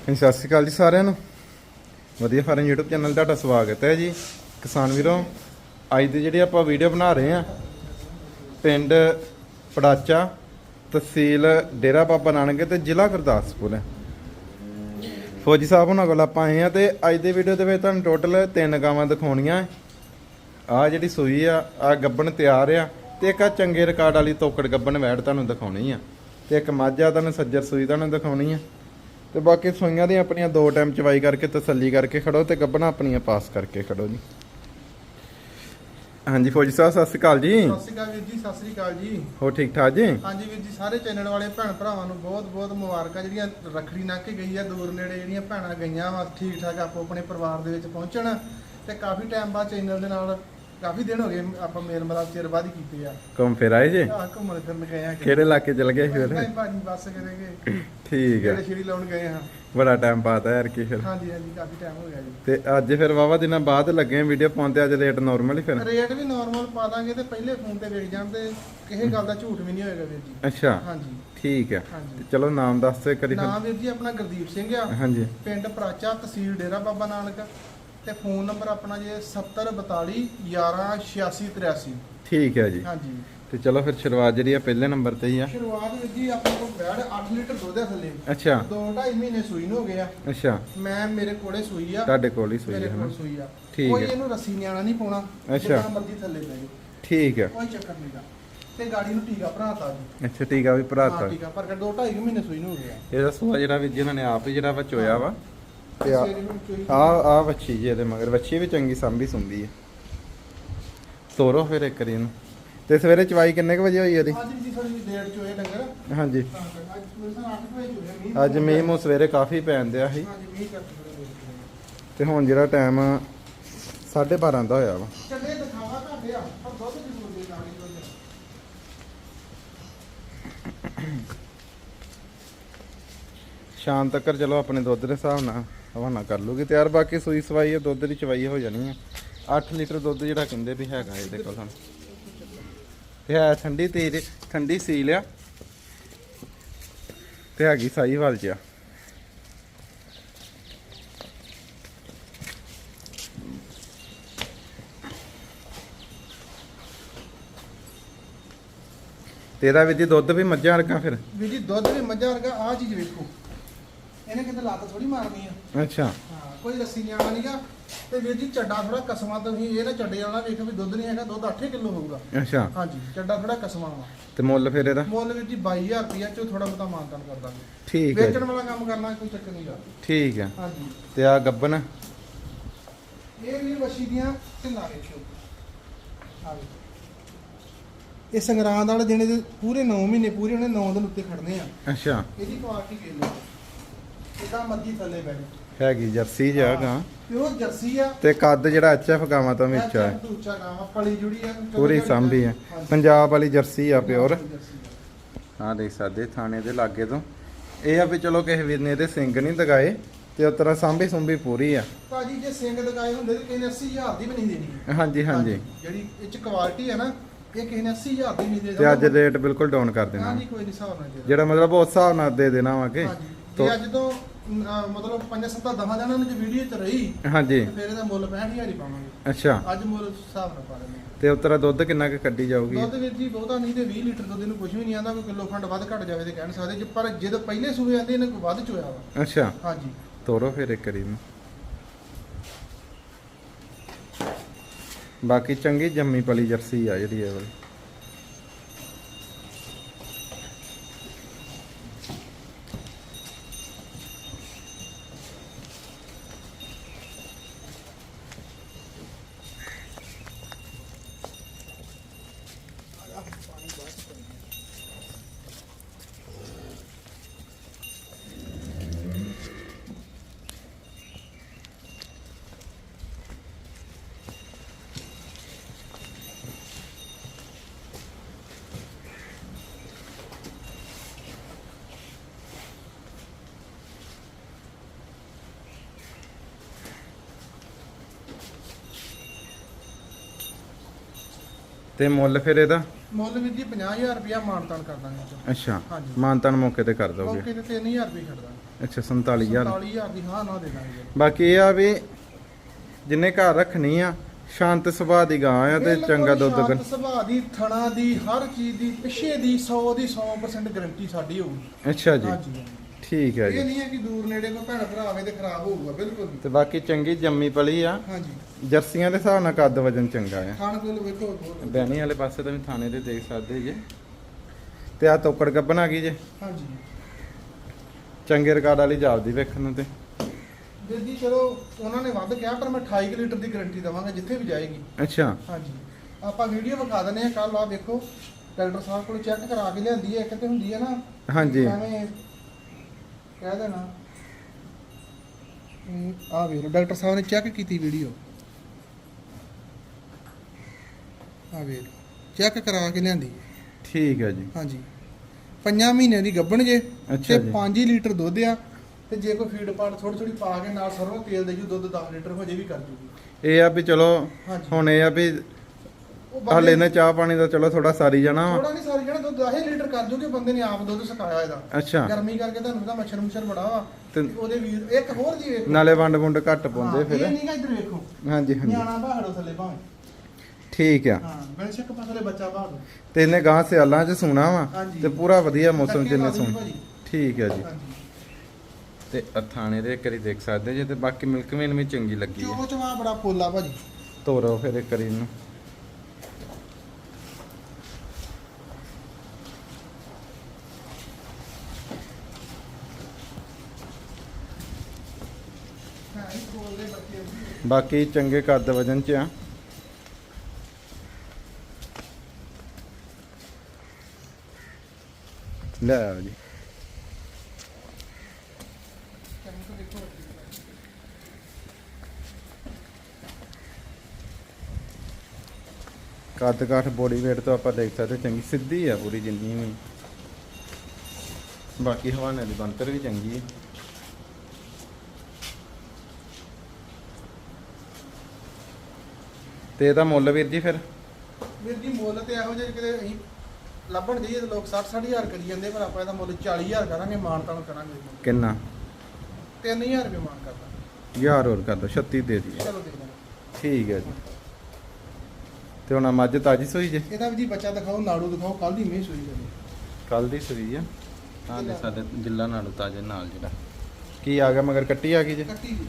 ਹਾਂਜੀ, ਸਤਿ ਸ਼੍ਰੀ ਅਕਾਲ ਜੀ ਸਾਰਿਆਂ ਨੂੰ। ਵਧੀਆ ਫਾਰਮ YouTube ਚੈਨਲ ਤੁਹਾਡਾ ਸਵਾਗਤ ਹੈ ਜੀ। ਕਿਸਾਨ ਵੀਰੋ ਅੱਜ ਦੀ ਜਿਹੜੀ ਆਪਾਂ ਵੀਡੀਓ ਬਣਾ ਰਹੇ ਆ ਪਿੰਡ ਪੜਾਚਾ ਤਹਿਸੀਲ ਡੇਰਾ ਬਾਬਾ ਨਾਨਕ ਤੇ ਜ਼ਿਲ੍ਹਾ ਗੁਰਦਾਸਪੁਰ। ਹੈ ਫੌਜੀ ਸਾਹਿਬ ਉਹਨਾਂ ਕੋਲ ਆਪਾਂ ਆਏ ਆ ਤੇ ਅੱਜ ਦੀ ਵੀਡੀਓ ਦੇ ਵਿੱਚ ਤੁਹਾਨੂੰ ਟੋਟਲ ਤਿੰਨ ਗਾਵਾਂ ਦਿਖਾਉਣੀਆਂ। ਆ ਜਿਹੜੀ ਸੂਈ ਆ ਆ ਗੱਬਣ ਤਿਆਰ ਆ ਤੇ ਇੱਕ ਆ ਚੰਗੇ ਰਿਕਾਰਡ ਵਾਲੀ ਤੋਕੜ ਗੱਬਣ ਵੈੜ ਤੁਹਾਨੂੰ ਦਿਖਾਉਣੀ ਆ। ਤੇ ਇੱਕ ਮਾਝਾ ਤੁਹਾਨੂੰ ਸੱਜਰ ਸੂਈ ਤੁਹਾਨੂੰ ਦਿਖਾਉਣੀ ਆ। ਤੇ ਬਾਕੀ ਸੂਈਆਂ ਦੀਆਂ ਆਪਣੀਆਂ ਦੋ ਟਾਈਮ ਚਵਾਈ ਕਰਕੇ ਤਸੱਲੀ ਕਰਕੇ ਖੜੋ ਤੇ ਗੱਬਣਾ ਆਪਣੀਆਂ ਪਾਸ ਕਰਕੇ ਖੜੋ ਜੀ। ਹਾਂਜੀ ਫੌਜੀ ਸਾਹਿਬ ਸਤਿ ਸ਼੍ਰੀ ਅਕਾਲ ਜੀ। ਸਤਿ ਸ਼੍ਰੀ ਅਕਾਲ ਵੀਰ ਜੀ ਸਤਿ ਸ਼੍ਰੀ ਅਕਾਲ ਜੀ। ਹੋ ਠੀਕ ਠਾਕ ਜੀ? ਹਾਂਜੀ ਵੀਰ ਜੀ ਸਾਰੇ ਚੈਨਲ ਵਾਲੇ ਭੈਣ ਭਰਾਵਾਂ ਨੂੰ ਬਹੁਤ ਬਹੁਤ ਮੁਬਾਰਕਾਂ। ਜਿਹੜੀਆਂ ਰੱਖੜੀ ਲੰਘ ਕੇ ਗਈ ਆ ਦੂਰ ਨੇੜੇ ਜਿਹੜੀਆਂ ਭੈਣਾਂ ਗਈਆਂ ਵਾ ਠੀਕ ਠਾਕ ਆਪੋ ਆਪਣੇ ਪਰਿਵਾਰ ਦੇ ਵਿੱਚ ਪਹੁੰਚਣ। ਤੇ ਕਾਫੀ ਟਾਈਮ ਬਾਅਦ ਚੈਨਲ ਦੇ ਨਾਲ ਕਾਫੀ ਦਿਨ ਹੋ ਗਏ ਆਪਾਂ ਮੇਲ ਮਲਾਪ ਚਿਰ ਬਾਅਦ ਹੀ ਕੀਤੇ ਆ। ਘੁੰਮ ਫਿਰ ਆਏ ਜੀ? ਆ ਘੁੰਮਣ ਫਿਰਨ ਗਏ ਆ ਕਿਹੜੇ ਇਲਾਕੇ ਚਲ ਗਏ ਫਿਰ? ਨਹੀਂ ਭਾਜੀ ਬੱਸ ਕਰੇਗੇ ਠੀਕ ਹੈ ਕਿਹੜੇ ਸ਼ੀਰੀ ਲਾਉਣ ਗਏ ਹਾਂ ਬੜਾ ਟਾਈਮ ਪਾਤਾ ਯਾਰ ਕੀ ਫਿਰ। ਹਾਂਜੀ ਹਾਂਜੀ ਕਾਫੀ ਟਾਈਮ ਹੋ ਗਿਆ ਜੀ। ਤੇ ਅੱਜ ਫਿਰ ਵਾਵਾ ਦਿਨਾਂ ਬਾਅਦ ਲੱਗੇ ਵੀਡੀਓ ਪਾਉਂਦੇ ਅੱਜ ਰੇਟ ਨਾਰਮਲ ਹੀ ਫਿਰ। ਰੇਟ ਵੀ ਨਾਰਮਲ ਪਾ ਦਾਂਗੇ ਤੇ ਪਹਿਲੇ ਫੋਨ ਤੇ ਵੇਖ ਜਾਣ ਤੇ ਕਿਸੇ ਗੱਲ ਦਾ ਝੂਠ ਵੀ ਨਹੀਂ ਹੋਏਗਾ ਵੀਰ ਜੀ। ਅੱਛਾ। ਹਾਂਜੀ। ਠੀਕ ਹੈ ਹਾਂਜੀ। ਤੇ ਚਲੋ ਨਾਮ ਦੱਸ ਦਿਓ ਕਰੀ ਫਿਰ। ਨਾਮ ਵੀਰ ਜੀ ਆਪਣਾ ਗੁਰਦੀਪ ਸਿੰਘ ਆ। ਹਾਂਜੀ। ਪਿੰਡ ਪ੍ਰਾਚਾ ਤਹਿਸੀਲ ਡੇਰਾ ਬਾਬਾ ਨਾਨਕ। ਤੇ ਫੋਨ ਨੰਬਰ ਆਪਣਾ ਜੇ 7042 118683 ਠੀਕ ਹੈ ਜੀ। ਹਾਂਜੀ। ਤੇ ਚਲੋ ਫਿਰ ਸ਼ੁਰੂਆਤ ਜਿਹੜੀ ਆ ਪਹਿਲੇ ਨੰਬਰ ਤੇ ਹੀ ਆ। ਸ਼ੁਰੂਆਤ ਵਿੱਚ ਜੀ ਆਪਣੇ ਕੋਲ ਬੈੜ 8 ਲੀਟਰ ਦੁੱਧ ਹੈ ਥੱਲੇ। ਅੱਛਾ। 2.5 ਮਹੀਨੇ ਸੂਈ ਨੂੰ ਹੋ ਗਿਆ ਅੱਛਾ। ਮੈਂ ਮੇਰੇ ਕੋਲੇ ਸੂਈ ਆ। ਤੁਹਾਡੇ ਕੋਲ ਹੀ ਸੂਈ ਮੇਰੇ ਹੈ ਕੋਲ ਨਾ ਸੂਈ ਆ। ਠੀਕ ਕੋਈ ਹੈ। ਇਹਨੂੰ ਰੱਸੀ ਨਿਆਣਾ ਨਹੀਂ ਪਾਉਣਾ। ਅੱਛਾ। ਮਰਜ਼ੀ ਥੱਲੇ ਪੈ ਠੀਕ ਹੈ। ਕੋਈ ਚੱਕਰ ਨਹੀਂਗਾ ਤੇ ਗਾੜੀ ਨੂੰ ਟੀਕਾ ਭਰਾਤਾ ਜੀ। ਅੱਛਾ ਟੀਕਾ ਵੀ ਹਾਂ ਭਰਾਤਾ ਟੀਕਾ ਪਰ ਕੇ 2.5 ਮਹੀਨੇ ਸੂਈ ਨੂੰ ਹੋ ਗਿਆ ਇਹਦਾ ਸੂਆ ਜਿਹੜਾ ਵੀ ਜਿਹਨਾਂ ਨੇ ਆਪ ਹੀ ਜਿਹੜਾ ਵਾ ਚੋਇਆ ਵਾ ਤੇ ਆ ਆ ਆ ਵੱਛੀ ਜੀ ਇਹਦੇ ਮਗਰ। ਵੱਛੀ ਵੀ ਚੰਗੀ ਸਾਂਭੀ ਸੁੰਭੀ ਹੈ ਤੋਰੋ ਫਿਰ ਇੱਕ ਇਹਨੂੰ ਤੇ ਸਵੇਰੇ ਚਵਾਈ ਕਿੰਨੇ ਕੁ ਵਜੇ ਹੋਈ ਇਹਦੀ ਅੱਜ ਜੀ ਥੋੜੀ ਜਿਹੀ ਡੇਢ ਚੋਏ ਡੰਗਰ। ਹਾਂਜੀ। ਅੱਜ ਮੇਰੇ ਸਾਹ 8 ਵਜੇ ਚੋਏ ਮੀਂਹ। ਮੂੰਹ ਸਵੇਰੇ ਕਾਫੀ ਪੈਣ ਦਿਆ ਸੀ। ਤੇ ਹੁਣ ਜਿਹੜਾ ਟਾਈਮ 12:30 ਦਾ ਹੋਇਆ ਵਾ। ਚੱਲੇ ਦਿਖਾਵਾ ਘੱਟ ਆ ਪਰ ਦੁੱਧ ਜ਼ਰੂਰ ਦੇ ਨਾਲ ਹੀ ਦੁੱਧ। ਸ਼ਾਮ ਤੱਕ ਚਲੋ ਆਪਣੇ ਦੁੱਧ ਦੇ ਹਿਸਾਬ ਨਾਲ। ਹਵਾਨਾ ਕਰ ਲੂਗੀ, ਤਿਆਰ ਬਾਕੀ ਸੂਈ ਸਵਾਈ ਹੈ ਦੁੱਧ ਦੀ ਚਵਾਈ ਹੋ ਜਾਣੀ ਹੈ 8 ਲੀਟਰ ਦੁੱਧ ਜਿਹੜਾ ਕਹਿੰਦੇ ਵੀ ਹੈਗਾ ਇਹਦੇ ਕੋਲ ਹੁਣ। ਤੇ ਹੈ ਠੰਡੀ ਤੇਜ਼, ਠੰਡੀ ਸੀ ਲਿਆ ਤੇ ਹੈਗੀ ਸਾਈ ਚ ਆ। ਤੇਰਾ ਵੀ ਜੀ ਦੁੱਧ ਵੀ ਮੱਝਾਂ ਵਰਗਾ ਫਿਰ? ਵੀ ਜੀ ਦੁੱਧ ਵੀ ਮੱਝਾਂ ਵਰਗਾ ਆ ਚੀਜ਼ ਵੇਖੋ। ਇਹਨੇ ਕਿਤੇ ਲੱਤ ਥੋੜੀ ਮਾਰਨੀ ਆ। ਅੱਛਾ। ਹਾਂ ਕੋਈ ਰੱਸੀ ਨਿਆਣਾ ਨਹੀਂਗਾ ਤੇ ਵੀਰ ਜੀ ਚੱਡਾ ਥੋੜਾ ਕਸਮਾਂ ਤੁਸੀਂ ਇਹ ਨਾ ਚੱਡੇ ਵਾਲਾ ਵੇਖੋ ਵੀ ਦੁੱਧ ਨਹੀਂ ਹੈਗਾ ਦੁੱਧ 8 ਕਿਲੋ ਹੋਊਗਾ। ਅੱਛਾ। ਹਾਂਜੀ ਚੱਡਾ ਥੋੜਾ ਕਸਮਾਂ ਵਾ। ਤੇ ਮੁੱਲ ਫਿਰ ਇਹਦਾ? ਮੁੱਲ ਵੀਰ ਜੀ 22000 ਰੁਪਇਆ ਚੋਂ ਥੋੜਾ ਬਹੁਤਾ ਮਾਨਤਾਨ ਕਰ ਦਾਂਗੇ। ਠੀਕ ਹੈ। ਵੇਚਣ ਵਾਲਾ ਕੰਮ ਕਰਨਾ ਕੋਈ ਚੱਕਰ ਨਹੀਂਗਾ ਠੀਕ ਹੈ। ਹਾਂਜੀ। ਤੇ ਆ ਗੱਬਨ ਇਹ ਵੀਰ ਵਸ਼ੀ ਦੀਆਂ ਢਿੱਲਾਂ ਵੇਖਿਓ। ਆ ਵੇਖੋ। ਇਹ ਸੰਗਰਾਂਦ ਵਾਲੇ ਦਿਨ ਦੇ ਪੂਰੇ 9 ਮਹੀਨੇ ਪੂਰੇ ਉਹਨੇ 9 ਦਿਨ ਉੱਤੇ ਖੜਨੇ ਆ। ਅੱਛਾ। ਇਹਦੀ ਕੁਆਲਿਟੀ ਲੋ ਇਹਦਾ ਮੱਦੀ ਥੱਲੇ ਬੈਠ ਹੈਗੀ ਜਰਸੀ ਜਿਹਾ ਗਾ ਪਿਓਰ ਜਰਸੀ ਆ। ਤੇ ਕੱਦ ਜਿਹੜਾ ਐਚਐਫ ਗਾਵਾਂ ਤੋਂ ਵਿੱਚ ਆ। ਉੱਚਾ ਗਾਵਾਂ ਪਲੀ ਜੁੜੀ ਆ ਪੂਰੀ ਸਾਂਭੀ ਆ। ਪੰਜਾਬ ਵਾਲੀ ਜਰਸੀ ਆ ਪਿਓਰ। ਹਾਂ ਦੇਖ ਸਕਦੇ ਥਾਣੇ ਦੇ ਲਾਗੇ ਤੋਂ। ਇਹ ਆ ਵੀ ਚਲੋ ਕਿਸੇ ਵੀਰ ਨੇ ਇਹਦੇ ਸਿੰਗ ਨਹੀਂ ਦਗਾਏ ਤੇ ਉਸ ਤਰ੍ਹਾਂ ਸਾਂਭੀ ਸੁੰਭੀ ਪੂਰੀ ਆ। ਭਾਜੀ ਜੇ ਸਿੰਘ ਦਗਾਏ ਹੁੰਦੇ ਤੇ ਕਿਸੇ ਨੇ 80000 ਦੀ ਵੀ ਨਹੀਂ ਦੇਣੀ। ਹਾਂਜੀ ਹਾਂਜੀ। ਜਿਹੜੀ ਇਹ ਚ ਕੁਆਲਿਟੀ ਹੈ ਨਾ ਇਹ ਕਿਸੇ ਨੇ 80000 ਦੀ ਨਹੀਂ ਦੇ ਤੇ ਅੱਜ ਰੇਟ ਬਿਲਕੁਲ ਡਾਊਨ ਕਰ ਦੇਣਾ। ਹਾਂਜੀ ਕੋਈ ਨਹੀਂ ਹਿਸਾਬ ਨਾਲ ਜਿਹੜਾ। ਮਤਲਬ ਉਸ ਹਿਸਾਬ ਨਾਲ ਦੇ ਦੇਣਾ ਵਾਗੇ ਹਾਂਜੀ। ਤੋ- ਜੇ ਅੱਜ ਤੋਂ ਅਹ, ਮਤਲਬ 5-7 ਦਹਾਂ ਦਿਨਾਂ ਨੂੰ ਜੇ ਵੀਡੀਓ ਚ ਰਹੀ ਹਾਂਜੀ। ਤੇ ਫਿਰ ਇਹਦਾ ਮੁੱਲ 65000 ਹੀ ਪਾਵਾਂਗੇ। ਅੱਛਾ। ਅੱਜ ਮੁੱਲ ਹਿਸਾਬ ਨਾਲ ਪਾ ਦਿੰਦੇ ਹਾਂ। ਤੇ ਉਸ ਤਰ੍ਹਾਂ ਦੁੱਧ ਕਿੰਨਾ ਕੁ ਕੱਢੀ ਜਾਊਗੀ? ਦੁੱਧ ਵੀਰ ਜੀ ਬਹੁਤਾ ਨਹੀਂ ਤੇ 20 ਲੀਟਰ ਦੁੱਧ ਨੂੰ ਕੁਝ ਵੀ ਨਹੀਂ ਆਂਦਾ ਕੋਈ ਕਿਲੋ ਖੰਡ ਵੱਧ ਘਟ ਜਾਵੇ ਤੇ ਕਹਿ ਨਹੀਂ ਸਕਦੇ। ਜੇ ਪਰ ਜਦੋਂ ਪਹਿਲੇ ਸੂਏ ਆਂਦੇ ਇਹਨੇ ਕੋਈ ਵੱਧ ਚੋਇਆ ਵਾ। ਅੱਛਾ। ਹਾਂਜੀ। ਤੋਰੋ ਫਿਰ ਇੱਕ ਵਾਰੀ। ਨੂੰ ਬਾਕੀ ਚੰਗੀ ਜੰਮੀ ਪਲੀ ਜਰਸੀ ਆ ਜਿਹੜੀ ਇਹ ਵਾਲੀ। ਤੇ ਮੁੱਲ ਫਿਰ ਇਹਦਾ ਮੁੱਲ ਵੀਰ ਜੀ 50000 ਰੁਪਇਆ ਮਾਨਤਾਨ ਕਰ ਦਾਂਗੇ। ਅੱਛਾ ਹਾਂਜੀ। ਮਾਨਤਨ ਮੌਕੇ ਤੇ ਕਰ ਦੋਗੇ ਮੌਕੇ ਤੇ 3000 ਰੁਪਏ ਛੱਡ ਦਾਂਗੇ ਅੱਛਾ 47000 47000 ਦੀ ਹਾਂ ਨਾ ਦੇ ਦਾਂਗੇ ਜੀ। ਬਾਕੀ ਇਹ ਆ ਵੀ ਜਿੰਨੇ ਘਰ ਰੱਖਣੀ ਆ ਸ਼ਾਂਤ ਸੁਭਾਅ ਦੀ ਗਾਂ ਆ ਤੇ ਬਿਲਕੁਲ ਚੰਗਾ ਦੁੱਧ ਸ਼ਾਂਤ ਕਰ ਸੁਭਾਅ ਦੀ ਥਣਾ ਦੀ ਹਰ ਚੀਜ਼ ਦੀ ਪਿੱਛੇ ਦੀ 100 ਦੀ 100% ਗਾਰੰਟੀ ਸਾਡੀ ਹੋਊਗੀ ਅੱਛਾ ਜੀ ਹਾਂਜੀ। ਠੀਕ ਹੈ ਇਹ ਜੀ ਨਹੀਂ ਹੈ ਕਿ ਦੂਰ ਨੇੜੇ ਕੋ ਭੈਣ ਭਰਾ ਆਵੇ ਤੇ ਖਰਾਬ ਹੋਊਗਾ ਬਿਲਕੁਲ ਨਹੀਂ ਤੇ ਬਾਕੀ ਚੰਗੀ ਜੰਮੀ ਪਲੀ ਆ। ਹਾਂਜੀ। ਜਰਸੀਆਂ ਦੇ ਹਿਸਾਬ ਨਾਲ ਕੱਦ ਵਜਨ ਚੰਗਾ ਆ। ਖਾਣ ਕੋਲ ਵੇਖੋ ਬਹੁਤ- ਬੈਣੀ ਵਾਲੇ ਪਾਸੇ ਤਾਂ ਵੀ ਥਾਣੇ ਦੇ ਦੇਖ ਸਕਦੇ ਜੇ। ਤੇ ਆ ਤੋਕੜ ਗੱਬਨ ਆ ਗਈ ਜੇ। ਹਾਂਜੀ। ਚੰਗੇ ਰਿਕਾਰਡ ਵਾਲੀ ਜਾਪਦੀ ਵੇਖਣ ਨੂੰ ਤੇ। ਵੀਰ ਜੀ ਚਲੋ ਉਹਨਾਂ ਨੇ ਵੱਧ ਕਿਹਾ ਪਰ ਮੈਂ 28 ਕੁ ਲੀਟਰ ਦੀ ਗਾਰੰਟੀ ਦਵਾਂਗਾ ਜਿੱਥੇ ਵੀ ਜਾਏਗੀ। ਅੱਛਾ। ਹਾਂਜੀ। ਆਪਾਂ ਵੀਡੀਓ ਵਿਖਾ ਦਿੰਦੇ ਆ ਕੱਲ ਆ ਵੇਖੋ। ਡਾਕਟਰ ਸਾਹਿਬ ਕੋਲ ਚੈੱਕ ਕਰਾ ਕੇ ਲਿਆਂਦੀ ਹੈ ਇੱਕ ਤੇ ਹੁੰਦੀ ਹੈ ਨਾ ਹਾਂਜੀ। ਐਵੇਂ ਕਹਿ ਦੇਣਾ ਆ ਵੇਖ ਲਓ ਡਾਕਟਰ ਸਾਹਿਬ ਨੇ ਚੈੱਕ ਕੀਤੀ ਵੀਡੀਓ ਆ ਵੇਖ ਚੈੱਕ ਕਰਾ ਕੇ ਲਿਆਂਦੀ। ਠੀਕ ਹੈ ਜੀ। ਹਾਂਜੀ। ਪੰਜਾਂ ਮਹੀਨਿਆਂ ਦੀ ਗੱਭਣ ਜੇ ਤੇ ਜੀ। 5 ਲੀਟਰ ਦੁੱਧ ਆ ਤੇ ਜੇ ਕੋਈ ਫੀਡ ਪਾਟ ਥੋੜੀ ਥੋੜੀ ਪਾ ਕੇ ਨਾਲ ਸਰੋਂ ਤੇਲ ਦੇ ਜੂ ਦੁੱਧ 10 ਲੀਟਰ ਹੋ ਜੇ ਵੀ ਕਰ ਜੂਗੀ। ਇਹ ਆ ਵੀ ਚਲੋ ਹੁਣ ਇਹ ਆ ਵੀ ਉਹ ਹਾਲੇ ਨੇ ਚਾਹ ਪਾਣੀ ਦਾ ਚਲੋ ਥੋੜਾ ਸਾਰੀ ਜਾਣਾ ਵਾ। ਥੋੜਾ ਨਹੀਂ ਸਾਰੀ ਜਿਹੜਾ ਦੁੱਧ 10 ਲੀਟਰ ਕਰ ਜੂਗੇ ਬੰਦੇ ਨੇ ਆਪ ਦੁੱਧ ਸੁਕਾਇਆ ਇਹਦਾ। ਅੱਛਾ। ਗਰਮੀ ਕਰਕੇ ਤੁਹਾਨੂੰ ਪਤਾ ਮੱਛਰ ਮੁੱਛਰ ਬੜਾ ਵਾ। ਤੇ ਤੇ ਉਹਦੇ ਵੀਰ ਇੱਕ ਹੋਰ ਜੀ ਵੇਖੋ। ਨਾਲੇ ਵੰਡ ਵੁੰਡ ਘੱਟ ਪਾਉਂਦੇ ਹਾਂ, ਫਿਰ। ਇਹ ਨਹੀਂਗਾ ਇੱਧਰ ਵੇਖੋ। ਹਾਂਜੀ ਹਾਂਜੀ। ਨਿਆਣਾ ਬਾਹੜੋ ਥੱਲੇ ਭਾਵੇਂ। ਠੀਕ ਆ। ਹਾਂ ਬੇਸ਼ੱਕ ਪਾਸਲੇ ਬੱਚਾ ਬਾਹਰ ਤੇ ਇਹਨੇ ਗਾਂ ਸਿਆਲਾਂ 'ਚ ਸੂਣਾ ਵਾ ਹਾਂਜੀ। ਤੇ ਪੂਰਾ ਵਧੀਆ ਮੌਸਮ 'ਚ ਇਹਨੇ ਸੂਣਾ। ਠੀਕ ਹੈ ਜੀ। ਹਾਂਜੀ। ਤੇ ਆਹ ਥਾਣੇ ਦੇ ਕਰੀ ਦੇਖ ਸਕਦੇ ਜੇ ਤੇ ਬਾਕੀ ਮਿਲਕ ਮੇਨ ਵੀ ਚੰਗੀ ਲੱਗੀ ਹੈ ਚੋ ਚਵਾ ਬੜਾ ਪੋਲਾ ਭਾਜੀ। ਤੋਰੋ ਫਿਰ ਇੱਕ ਕਰੀ ਇਹਨੂੰ ਹਾਂ ਇਹ ਬੋਲਦੇ ਬੱਚੇ ਵੀ। ਬਾਕੀ ਚੰਗੇ ਕੱਦ ਵਜਨ 'ਚ ਆ। ਲੈ ਆਓ ਜੀ। ਕੱਦ ਕਾਠ ਬੋਡੀ weight ਤੋਂ ਆਪਾਂ ਦੇਖ ਸਕਦੇ ਚੰਗੀ ਸਿੱਧੀ ਆ ਪੂਰੀ ਜਿੰਨੀ ਵੀ। ਬਾਕੀ ਹਵਾਨੇ ਦੀ ਬੰਤਰ ਵੀ ਚੰਗੀ ਹੈ ਤੇ ਇਹਦਾ ਮੁੱਲ ਵੀਰ ਜੀ ਫਿਰ? ਵੀਰ ਜੀ ਮੁੱਲ ਤੇ ਇਹੋ ਜਿਹੇ ਕਿਤੇ ਅਸੀਂ ਲੱਭਣ ਜਾਈਏ ਤੇ ਲੋਕ 60 ਹਜ਼ਾਰ ਕਰੀ ਜਾਂਦੇ ਪਰ ਆਪਾਂ ਇਹਦਾ ਮੁੱਲ 40000 ਕਰਾਂਗੇ ਮਾਨ ਤਾਨ ਕਰਾਂਗੇ ਕਿੰਨਾ? 3000 ਰੁਪਏ ਮਾਨ ਕਰਦਾ। ਯਾਰ ਹੋਰ ਕਰ ਦੋ 36 ਦੇ। ਦਈਏ ਚਲੋ ਦੇ ਦਾਂਗੇ ਠੀਕ ਹੈ ਜੀ। ਤੇ ਹੁਣ ਆਹ ਮੱਝ ਤਾਜੀ ਸੋਈ ਜੇ? ਇਹਦਾ ਵੀ ਜੀ ਬੱਚਾ ਦਿਖਾਓ ਨਾੜੂ ਦਿਖਾਓ ਕੱਲ ਦੀ ਮੀਂਹ ਸੂਈ ਜਾਂਦੀ। ਕੱਲ ਦੀ ਸੋਈ ਆ। ਤਾਂ ਦੇ ਸਾਡੇ ਜ਼ਿਲ੍ਹਾ ਨਾੜੂ ਤਾਜੇ ਨਾਲ ਜਿਹੜਾ। ਕੀ ਆ ਗਿਆ ਮਗਰ ਕੱਟੀ ਆ ਗਈ ਜੇ? ਕੱਟੀ ਜੀ।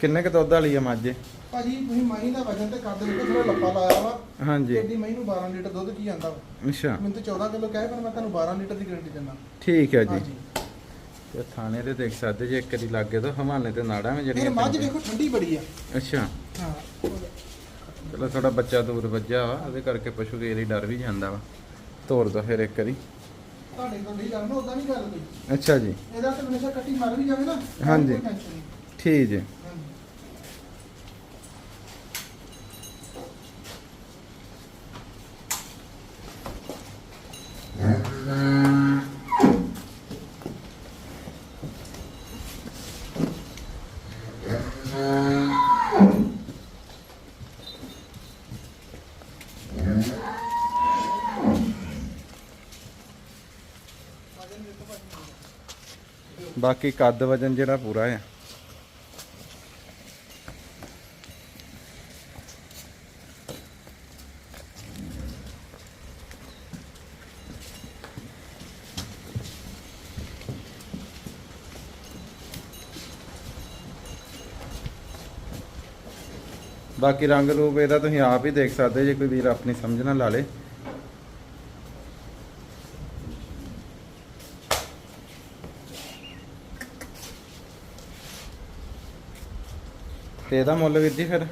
ਕਿੰਨੇ ਕ ਦੁੱਧ ਵਾਲੀ ਆ ਮੱਝ ਇਹ? ਭਾਜੀ ਤੁਸੀਂ ਮਾਈ ਦਾ ਵਜਨ ਤੇ ਕਰ ਦੇ ਥੋੜਾ ਲੱਪਾ ਲਾਇਆ ਵਾ। ਹਾਂਜੀ। ਐਡੀ ਮਹੀਂ ਨੂੰ 12 ਲੀਟਰ ਦੁੱਧ ਕੀ ਵਾ? ਅੱਛਾ। ਮੈਨੂੰ ਤੇ 14 ਕਿਲੋ ਕਹੇ ਪਰ ਮੈਂ ਤੁਹਾਨੂੰ 12 ਲੀਟਰ ਦੀ ਗਾਰੰਟੀ ਦਿੰਦਾ। ਠੀਕ ਹੈ ਜੀ। ਤੇ ਥਾਣੇ ਤੇ ਦੇਖ ਸਕਦੇ ਜੇ ਇੱਕ ਦੀ ਲੱਗੇ ਤਾਂ ਹਵਾਨੇ ਤੇ ਨਾੜਾਂ ਵਿੱਚ ਜਿਹੜੀਆਂ ਮੱਝ। ਵੇਖੋ ਠੰਡੀ ਬੜੀ ਆ। ਅੱਛਾ। ਹਾਂ। ਚਲੋ ਥੋੜਾ ਬੱਚਾ ਦੂਰ ਵੱਜਾ ਵਾ ਉਹਦੇ ਕਰਕੇ ਪਸ਼ੂ ਦੇ ਲਈ ਡਰ ਵੀ ਜਾਂਦਾ ਵਾ। ਤੋਰ ਦੋ ਫਿਰ ਇੱਕ ਵਾਰੀ। ਤੁਹਾਡੇ ਤੋਂ ਨਹੀਂ ਕਰਨਾ ਉਦਾਂ ਨਹੀਂ ਗੱਲ ਕੋਈ। ਅੱਛਾ ਜੀ। ਇਹਦਾ ਤੇ ਹਮੇਸ਼ਾ ਕੱਟੀ ਮਰ ਵੀ ਜਾਵੇ ਨਾ। ਹਾਂਜੀ। ਠੀਕ ਜੀ ਹਾਂਜੀ ਬਾਕੀ ਕੱਦ ਵਜਨ ਜਿਹੜਾ ਪੂਰਾ ਆ। ਬਾਕੀ ਰੰਗ ਰੂਪ ਇਹਦਾ ਤੁਸੀਂ ਆਪ ਹੀ ਦੇਖ ਸਕਦੇ ਜੇ ਕੋਈ ਵੀਰ ਆਪਣੀ ਸਮਝ ਨਾਲ ਲਾ ਲੇ। ਤੇ ਇਹਦਾ ਮੁੱਲ ਵੀਰ ਜੀ ਫਿਰ?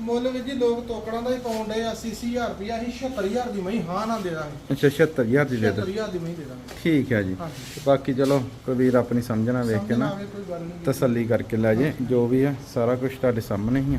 ਮੁੱਲ ਵੀ ਜੀ ਲੋਕ ਤੋਕੜਾਂ ਦਾ ਹੀ ਪਾਉਂਦੇ ਆ 80000 ਰੁਪਇਆ ਅਸੀਂ 76000 ਦੀ ਮਹੀਂ ਹਾਂ ਨਾ ਦੇ ਦਾਂਗੇ। ਅੱਛਾ 76000 ਦੀ ਦੇ ਦੋ 76000 ਦੀ ਮਹੀਂ ਦੇ ਦਾਂਗੇ। ਠੀਕ ਹੈ ਜੀ। ਹਾਂਜੀ ਬਾਕੀ ਚਲੋ ਕੋਈ ਵੀਰ ਆਪਣੀ ਸਮਝ ਨਾਲ ਵੇਖ ਕੇ ਨਾ ਆਵੇ ਕੋਈ ਗੱਲ ਨਹੀਂ। ਤਸੱਲੀ ਕਰਕੇ ਲੈ ਜੇ ਜੋ ਵੀ ਆ ਸਾਰਾ ਕੁਝ ਤੁਹਾਡੇ ਸਾਹਮਣੇ ਹੀ ਆ